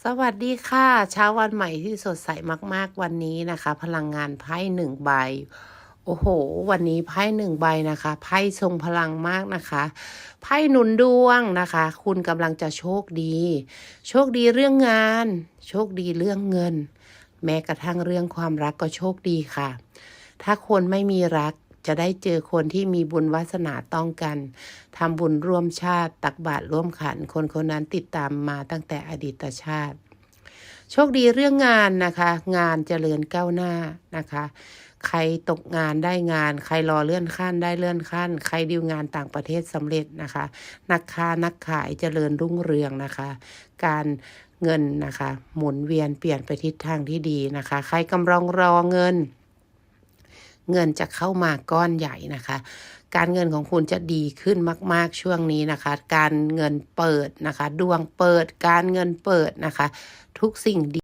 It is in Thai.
สวัสดีค่ะ เช้าวันใหม่ที่สดใสมาก ๆ วันนี้นะคะ พลังงานไพ่หนึ่งใบ โอ้โห วันนี้ไพ่หนึ่งใบนะคะไพ่ทรงพลังมากนะคะไพ่หนุนดวงนะคะ คุณกำลังจะโชคดี โชคดีเรื่องงาน โชคดีเรื่องเงิน แม้กระทั่งเรื่องความรักก็โชคดีค่ะ ถ้าคนไม่มีรัก จะได้เจอคนที่มีบุญวาสนาต้องกันทำบุญร่วมชาติ ตักบาตรร่วมขัน คนคนนั้นติดตามมาตั้งแต่อดีตชาติ โชคดีเรื่องงานนะคะ งานเจริญก้าวหน้านะคะ ใครตกงานได้งาน ใครรอเลื่อนขั้นได้เลื่อนขั้น ใครดีลงานต่างประเทศสำเร็จนะคะ นักค้านักขายเจริญรุ่งเรืองนะคะ การเงินนะคะ หมุนเวียนเปลี่ยนไปทิศทางที่ดีนะคะ ใครกำลังรอเงิน เงินจะเข้ามาก้อนใหญ่นะคะ การเงินของคุณจะดีขึ้นมาก ๆช่วงนี้นะคะ การเงินเปิดนะคะ ดวงเปิดการเงินเปิดนะคะ ทุกสิ่งดี